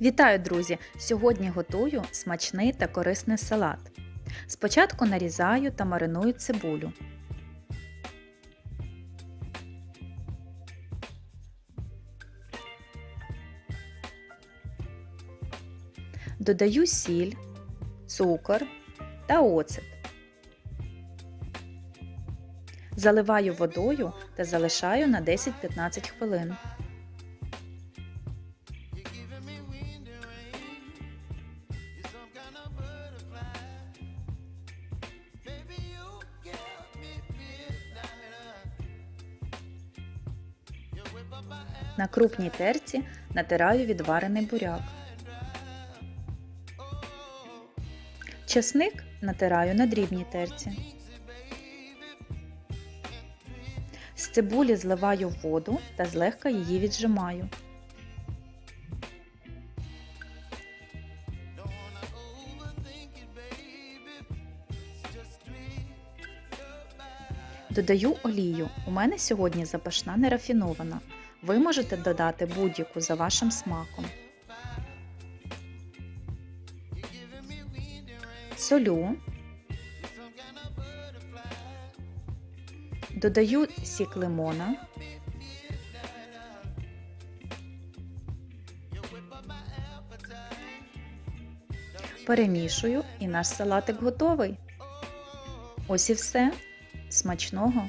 Вітаю, друзі! Сьогодні готую смачний та корисний салат. Спочатку нарізаю та мариную цибулю. Додаю сіль, цукор та оцет. Заливаю водою та залишаю на 10-15 хвилин. На крупній терці натираю відварений буряк. Чесник натираю на дрібній терці. З цибулі зливаю воду та злегка її віджимаю. Додаю олію. У мене сьогодні запашна нерафінована. Ви можете додати будь-яку за вашим смаком. Солю. Додаю сік лимона. Перемішую і наш салатик готовий. Ось і все. Смачного!